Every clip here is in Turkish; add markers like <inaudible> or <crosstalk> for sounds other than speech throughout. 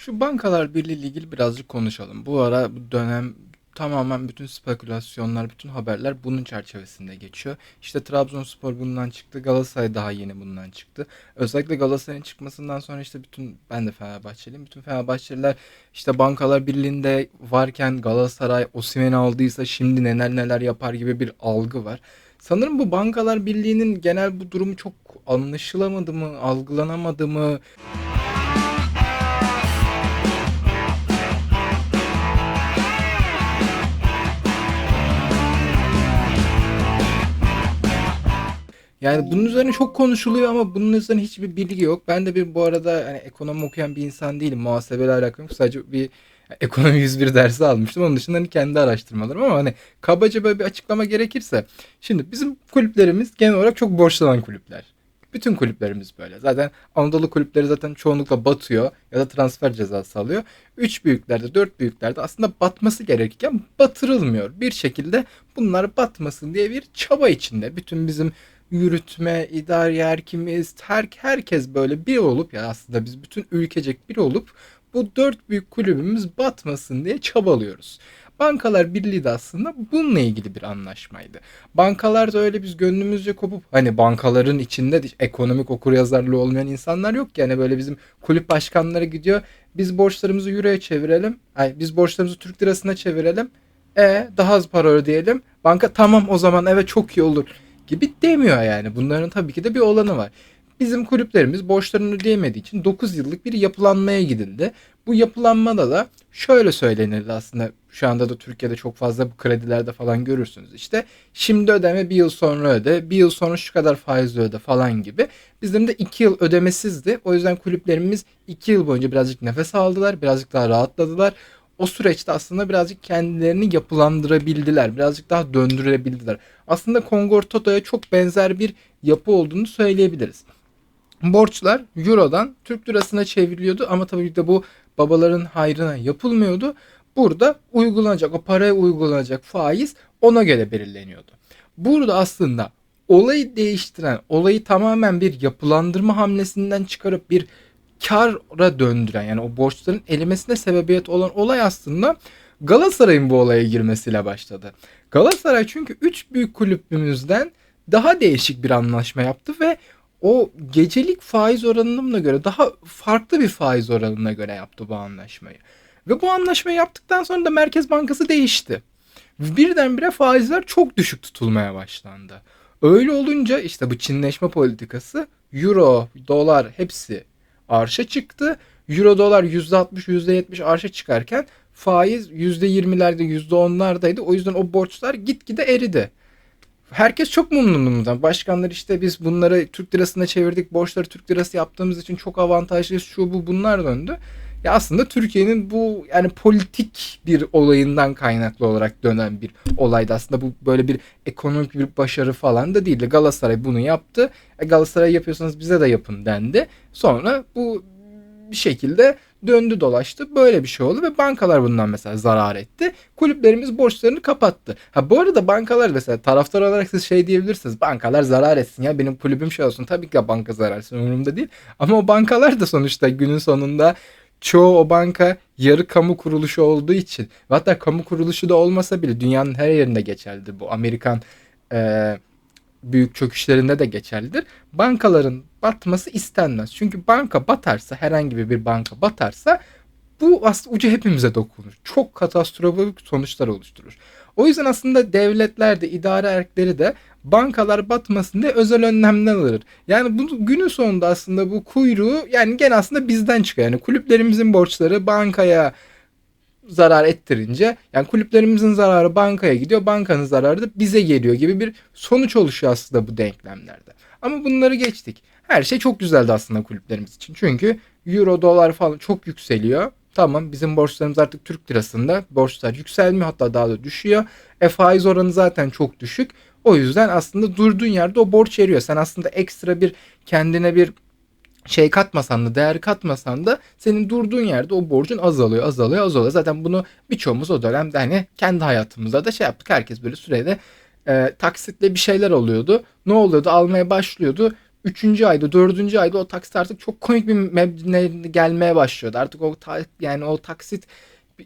Şu Bankalar Birliği ile ilgili birazcık konuşalım. Bu ara bu dönem tamamen bütün spekülasyonlar, bütün haberler bunun çerçevesinde geçiyor. İşte Trabzonspor bundan çıktı, Galatasaray daha yeni bundan çıktı. Özellikle Galatasaray'ın çıkmasından sonra işte bütün ben de Fenerbahçeliyim. Bütün Fenerbahçeliler işte Bankalar Birliği'nde varken Galatasaray Osimhen'i aldıysa şimdi neler neler yapar gibi bir algı var. Sanırım bu Bankalar Birliği'nin genel bu durumu çok anlaşılamadı mı, algılanamadı mı? Yani bunun üzerine çok konuşuluyor ama bunun üzerine hiçbir bilgi yok. Ben de bir bu arada hani ekonomi okuyan bir insan değilim. Muhasebeyle alakalı. Sadece bir ekonomi <laughs> 101 dersi almıştım. Onun dışında hani kendi araştırmalarım ama hani kabaca böyle bir açıklama gerekirse. Şimdi bizim kulüplerimiz genel olarak çok borçlanan kulüpler. Bütün kulüplerimiz böyle. Zaten Anadolu kulüpleri zaten çoğunlukla batıyor ya da transfer cezası alıyor. Üç büyüklerde, dört büyüklerde aslında batması gerekirken batırılmıyor. Bir şekilde bunlar batmasın diye bir çaba içinde. Bütün bizim yürütme, idari erkimiz, her, herkes böyle bir olup ya aslında biz bütün ülkecek bir olup bu dört büyük kulübümüz batmasın diye çabalıyoruz. Bankalar Birliği de aslında bununla ilgili bir anlaşmaydı. Bankalar da öyle biz gönlümüzce kopup hani bankaların içinde de ekonomik okuryazarlığı olmayan insanlar yok ki. Yani böyle bizim kulüp başkanları gidiyor. Biz borçlarımızı euroya çevirelim. Ay, biz borçlarımızı Türk lirasına çevirelim. E daha az para ödeyelim. Banka tamam o zaman evet çok iyi olur gibi demiyor yani. Bunların tabii ki de bir olanı var. Bizim kulüplerimiz borçlarını ödeyemediği için 9 yıllık bir yapılanmaya gidildi. Bu yapılanmada da şöyle söylenirdi aslında şu anda da Türkiye'de çok fazla bu kredilerde falan görürsünüz. İşte şimdi ödeme bir yıl sonra öde, bir yıl sonra şu kadar faiz öde falan gibi. Bizim de 2 yıl ödemesizdi. O yüzden kulüplerimiz 2 yıl boyunca birazcık nefes aldılar, birazcık daha rahatladılar o süreçte aslında birazcık kendilerini yapılandırabildiler. Birazcık daha döndürebildiler. Aslında Kongor Toto'ya çok benzer bir yapı olduğunu söyleyebiliriz. Borçlar Euro'dan Türk lirasına çevriliyordu ama tabii de bu babaların hayrına yapılmıyordu. Burada uygulanacak, o paraya uygulanacak faiz ona göre belirleniyordu. Burada aslında olayı değiştiren, olayı tamamen bir yapılandırma hamlesinden çıkarıp bir kara döndüren yani o borçların erimesine sebebiyet olan olay aslında Galatasaray'ın bu olaya girmesiyle başladı. Galatasaray çünkü 3 büyük kulübümüzden daha değişik bir anlaşma yaptı ve o gecelik faiz oranına göre daha farklı bir faiz oranına göre yaptı bu anlaşmayı. Ve bu anlaşmayı yaptıktan sonra da Merkez Bankası değişti. Birdenbire faizler çok düşük tutulmaya başlandı. Öyle olunca işte bu Çinleşme politikası euro, dolar hepsi arşa çıktı. Euro dolar %60 %70 arşa çıkarken faiz %20'lerde %10'lardaydı. O yüzden o borçlar gitgide eridi. Herkes çok memnun bundan. Başkanlar işte biz bunları Türk lirasına çevirdik. Borçları Türk lirası yaptığımız için çok avantajlıyız. Şu bu bunlar döndü. Ya aslında Türkiye'nin bu yani politik bir olayından kaynaklı olarak dönen bir olaydı. Aslında bu böyle bir ekonomik bir başarı falan da değildi. Galatasaray bunu yaptı. E Galatasaray yapıyorsanız bize de yapın dendi. Sonra bu bir şekilde döndü dolaştı. Böyle bir şey oldu ve bankalar bundan mesela zarar etti. Kulüplerimiz borçlarını kapattı. Ha bu arada bankalar mesela taraftar olarak siz şey diyebilirsiniz. Bankalar zarar etsin ya benim kulübüm şey olsun. Tabii ki banka zarar etsin umurumda değil. Ama o bankalar da sonuçta günün sonunda çoğu o banka yarı kamu kuruluşu olduğu için ve hatta kamu kuruluşu da olmasa bile dünyanın her yerinde geçerlidir bu Amerikan e, büyük çöküşlerinde de geçerlidir. Bankaların batması istenmez. Çünkü banka batarsa herhangi bir banka batarsa bu aslında ucu hepimize dokunur. Çok katastrofik sonuçlar oluşturur. O yüzden aslında devletler de idare erkleri de bankalar batmasın diye özel önlemler alır. Yani bu günün sonunda aslında bu kuyruğu yani gene aslında bizden çıkıyor. Yani kulüplerimizin borçları bankaya zarar ettirince yani kulüplerimizin zararı bankaya gidiyor. Bankanın zararı da bize geliyor gibi bir sonuç oluşuyor aslında bu denklemlerde. Ama bunları geçtik. Her şey çok güzeldi aslında kulüplerimiz için. Çünkü euro, dolar falan çok yükseliyor. Tamam bizim borçlarımız artık Türk lirasında. Borçlar yükselmiyor hatta daha da düşüyor. E faiz oranı zaten çok düşük. O yüzden aslında durduğun yerde o borç eriyor. Sen aslında ekstra bir kendine bir şey katmasan da değer katmasan da senin durduğun yerde o borcun azalıyor azalıyor azalıyor. Zaten bunu birçoğumuz o dönemde hani kendi hayatımızda da şey yaptık. Herkes böyle sürede e, taksitle bir şeyler oluyordu. Ne oluyordu? Almaya başlıyordu. Üçüncü ayda, dördüncü ayda o taksit artık çok komik bir meblağ gelmeye başlıyordu. Artık o ta- yani o taksit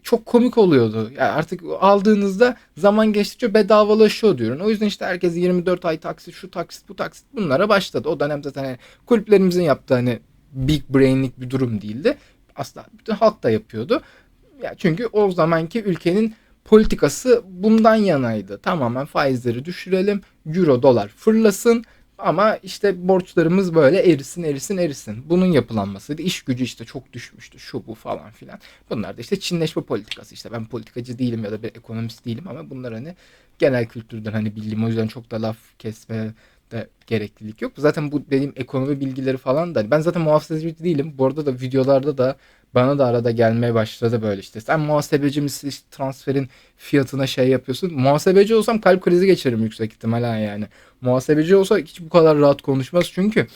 çok komik oluyordu. Yani artık aldığınızda zaman geçtikçe bedavalaşıyor diyorum. O yüzden işte herkes 24 ay taksit, şu taksit, bu taksit bunlara başladı. O dönem zaten hani kulüplerimizin yaptığı hani big brain'lik bir durum değildi. Aslında bütün halk da yapıyordu. Ya çünkü o zamanki ülkenin politikası bundan yanaydı. Tamamen faizleri düşürelim, euro dolar fırlasın ama işte borçlarımız böyle erisin erisin erisin. Bunun yapılanmasıydı. İş gücü işte çok düşmüştü şu bu falan filan. Bunlar da işte Çinleşme politikası işte ben politikacı değilim ya da bir ekonomist değilim ama bunlar hani genel kültürden hani bildiğim o yüzden çok da laf kesme de gereklilik yok. Zaten bu dediğim ekonomi bilgileri falan da ben zaten muhasebeci değilim. Bu arada da videolarda da bana da arada gelmeye başladı böyle işte. Sen muhasebeci misin işte transferin fiyatına şey yapıyorsun. Muhasebeci olsam kalp krizi geçiririm yüksek ihtimalle yani. Muhasebeci olsa hiç bu kadar rahat konuşmaz çünkü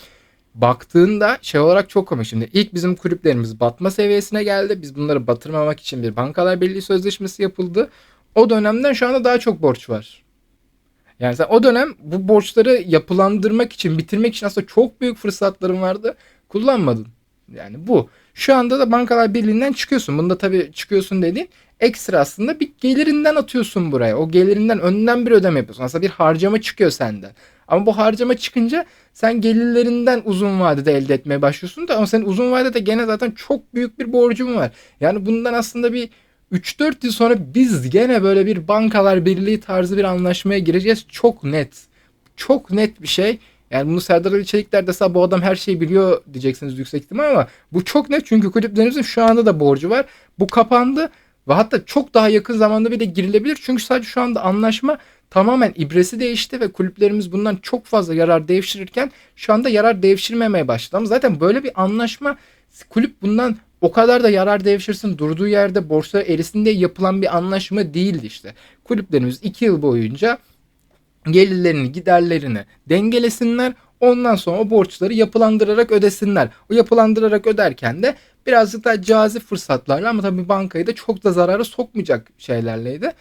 baktığında şey olarak çok komik. Şimdi ilk bizim kulüplerimiz batma seviyesine geldi. Biz bunları batırmamak için bir bankalar birliği sözleşmesi yapıldı. O dönemden şu anda daha çok borç var. Yani sen o dönem bu borçları yapılandırmak için, bitirmek için aslında çok büyük fırsatların vardı. Kullanmadın. Yani bu. Şu anda da bankalar birliğinden çıkıyorsun. Bunda tabii çıkıyorsun dediğin ekstra aslında bir gelirinden atıyorsun buraya. O gelirinden önden bir ödeme yapıyorsun. Aslında bir harcama çıkıyor senden. Ama bu harcama çıkınca sen gelirlerinden uzun vadede elde etmeye başlıyorsun da ama senin uzun vadede gene zaten çok büyük bir borcun var. Yani bundan aslında bir 3-4 yıl sonra biz gene böyle bir bankalar birliği tarzı bir anlaşmaya gireceğiz. Çok net. Çok net bir şey. Yani bunu Serdar Ali Çelikler dese bu adam her şeyi biliyor diyeceksiniz yüksek ihtimal ama bu çok net çünkü kulüplerimizin şu anda da borcu var. Bu kapandı ve hatta çok daha yakın zamanda bile girilebilir. Çünkü sadece şu anda anlaşma tamamen ibresi değişti ve kulüplerimiz bundan çok fazla yarar devşirirken şu anda yarar devşirmemeye başladı. Ama zaten böyle bir anlaşma kulüp bundan o kadar da yarar devşirsin durduğu yerde borsa erisin diye yapılan bir anlaşma değildi işte. Kulüplerimiz 2 yıl boyunca gelirlerini giderlerini dengelesinler. Ondan sonra o borçları yapılandırarak ödesinler. O yapılandırarak öderken de birazcık daha cazip fırsatlarla ama tabii bankayı da çok da zarara sokmayacak şeylerleydi.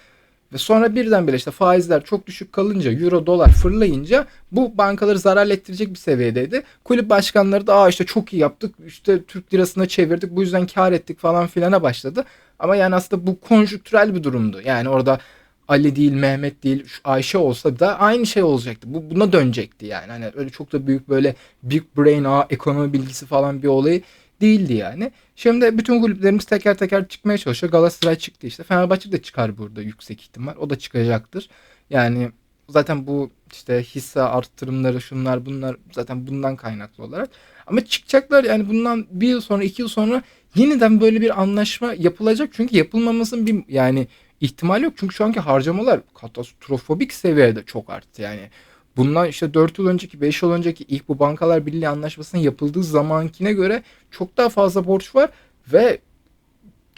Ve sonra birdenbire işte faizler çok düşük kalınca, euro dolar fırlayınca bu bankaları zarar ettirecek bir seviyedeydi. Kulüp başkanları da aa işte çok iyi yaptık, işte Türk lirasına çevirdik, bu yüzden kar ettik falan filana başladı. Ama yani aslında bu konjüktürel bir durumdu. Yani orada Ali değil, Mehmet değil, Ayşe olsa da aynı şey olacaktı. Bu buna dönecekti yani. Hani öyle çok da büyük böyle big brain, aa, ekonomi bilgisi falan bir olayı değildi yani. Şimdi bütün kulüplerimiz teker teker çıkmaya çalışıyor. Galatasaray çıktı işte. Fenerbahçe de çıkar burada yüksek ihtimal. O da çıkacaktır. Yani zaten bu işte hisse arttırımları şunlar bunlar zaten bundan kaynaklı olarak. Ama çıkacaklar yani bundan bir yıl sonra iki yıl sonra yeniden böyle bir anlaşma yapılacak. Çünkü yapılmamasının bir yani ihtimal yok. Çünkü şu anki harcamalar katastrofobik seviyede çok arttı. Yani bundan işte 4 yıl önceki 5 yıl önceki ilk bu bankalar birliği anlaşmasının yapıldığı zamankine göre çok daha fazla borç var ve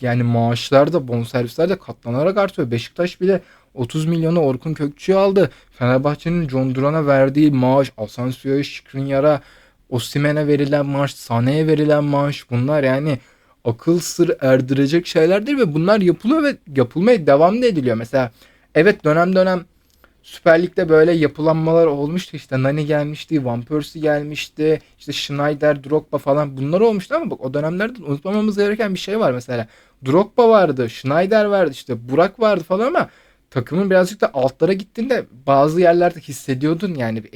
yani maaşlar da bonservisler de katlanarak artıyor. Beşiktaş bile 30 milyonu Orkun Kökçü'ye aldı. Fenerbahçe'nin John Duran'a verdiği maaş, Asensio'ya, Skriniar'a, Osimhen'e verilen maaş, Sané'ye verilen maaş bunlar yani akıl sır erdirecek şeyler değil ve bunlar yapılıyor ve yapılmaya devam da ediliyor. Mesela evet dönem dönem Süper Lig'de böyle yapılanmalar olmuştu işte Nani gelmişti, Van Persie gelmişti, işte Schneider, Drogba falan bunlar olmuştu ama bak o dönemlerde unutmamamız gereken bir şey var mesela. Drogba vardı, Schneider vardı, işte Burak vardı falan ama takımın birazcık da altlara gittiğinde bazı yerlerde hissediyordun yani bir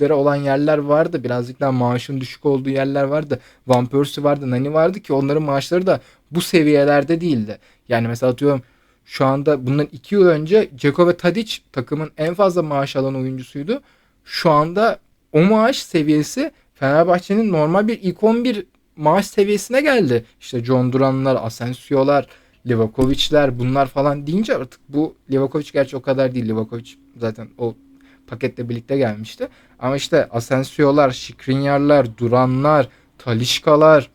eksiklikleri olan yerler vardı. Birazcık daha maaşın düşük olduğu yerler vardı. Van vardı, Nani vardı ki onların maaşları da bu seviyelerde değildi. Yani mesela atıyorum şu anda bundan 2 yıl önce Ceko ve Tadic takımın en fazla maaş alan oyuncusuydu. Şu anda o maaş seviyesi Fenerbahçe'nin normal bir ilk 11 maaş seviyesine geldi. İşte John Duran'lar, Asensio'lar, Livakovic'ler bunlar falan deyince artık bu Livakovic gerçi o kadar değil. Livakovic zaten o paketle birlikte gelmişti. Ama işte Asensio'lar, Şikrinyarlar, Duranlar, Talişkalar,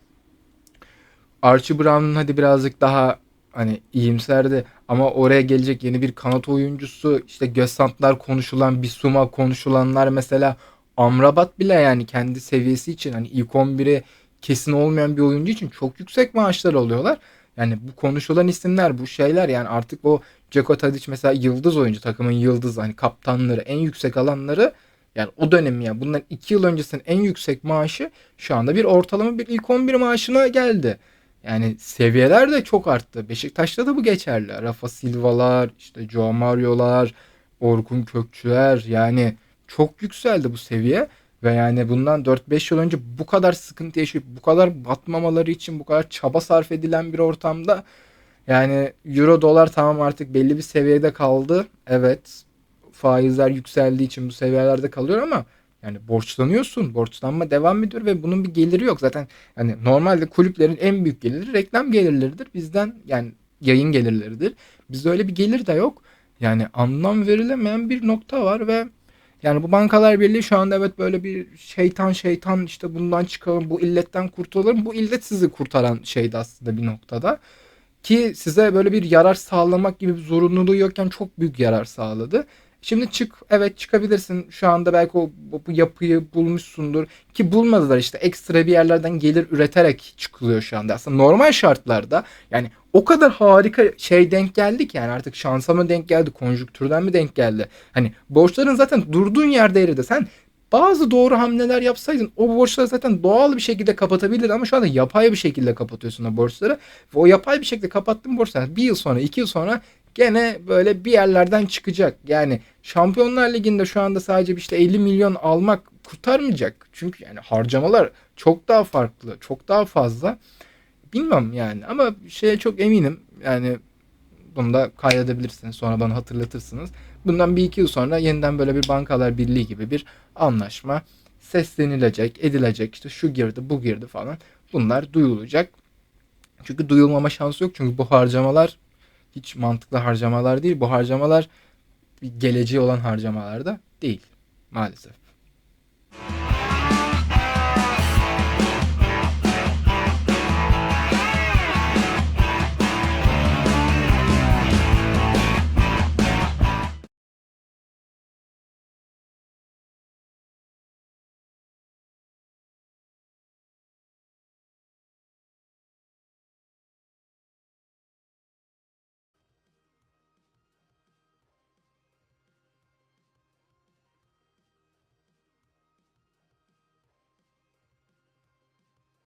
Archie Brown'un hadi birazcık daha hani iyimserdi ama oraya gelecek yeni bir kanat oyuncusu işte Gösantlar konuşulan Bisuma konuşulanlar mesela Amrabat bile yani kendi seviyesi için hani ilk 11'e kesin olmayan bir oyuncu için çok yüksek maaşlar alıyorlar. Yani bu konuşulan isimler bu şeyler yani artık o Ceko Tadic mesela yıldız oyuncu takımın yıldız hani kaptanları en yüksek alanları Yani o dönemi ya bundan 2 yıl öncesinin en yüksek maaşı şu anda bir ortalama bir ilk 11 maaşına geldi. Yani seviyeler de çok arttı. Beşiktaş'ta da bu geçerli. Rafa Silva'lar, işte Joao Mario'lar, Orkun Kökçüler yani çok yükseldi bu seviye. Ve yani bundan 4-5 yıl önce bu kadar sıkıntı yaşayıp bu kadar batmamaları için bu kadar çaba sarf edilen bir ortamda yani euro dolar tamam artık belli bir seviyede kaldı. Evet faizler yükseldiği için bu seviyelerde kalıyor ama yani borçlanıyorsun. Borçlanma devam ediyor ve bunun bir geliri yok. Zaten hani normalde kulüplerin en büyük geliri reklam gelirleridir. Bizden yani yayın gelirleridir. Bizde öyle bir gelir de yok. Yani anlam verilemeyen bir nokta var ve yani bu bankalar birliği şu anda evet böyle bir şeytan şeytan işte bundan çıkalım bu illetten kurtulalım. Bu illet sizi kurtaran şeydi aslında bir noktada. Ki size böyle bir yarar sağlamak gibi bir zorunluluğu yokken çok büyük yarar sağladı. Şimdi çık evet çıkabilirsin. Şu anda belki o bu yapıyı bulmuşsundur ki bulmadılar işte ekstra bir yerlerden gelir üreterek çıkılıyor şu anda. Aslında normal şartlarda yani o kadar harika şey denk geldi ki yani artık şansa mı denk geldi, konjüktürden mi denk geldi? Hani borçların zaten durduğun yerde eridi. Sen bazı doğru hamleler yapsaydın o borçları zaten doğal bir şekilde kapatabilirdin ama şu anda yapay bir şekilde kapatıyorsun o borçları. Ve o yapay bir şekilde kapattığın borçlar bir yıl sonra iki yıl sonra gene böyle bir yerlerden çıkacak. Yani Şampiyonlar Ligi'nde şu anda sadece işte 50 milyon almak kurtarmayacak. Çünkü yani harcamalar çok daha farklı, çok daha fazla. Bilmem yani ama şeye çok eminim. Yani bunu da kaydedebilirsiniz. Sonra bana hatırlatırsınız. Bundan bir iki yıl sonra yeniden böyle bir bankalar birliği gibi bir anlaşma seslenilecek, edilecek. İşte şu girdi, bu girdi falan. Bunlar duyulacak. Çünkü duyulmama şansı yok. Çünkü bu harcamalar hiç mantıklı harcamalar değil. Bu harcamalar geleceği olan harcamalar da değil maalesef.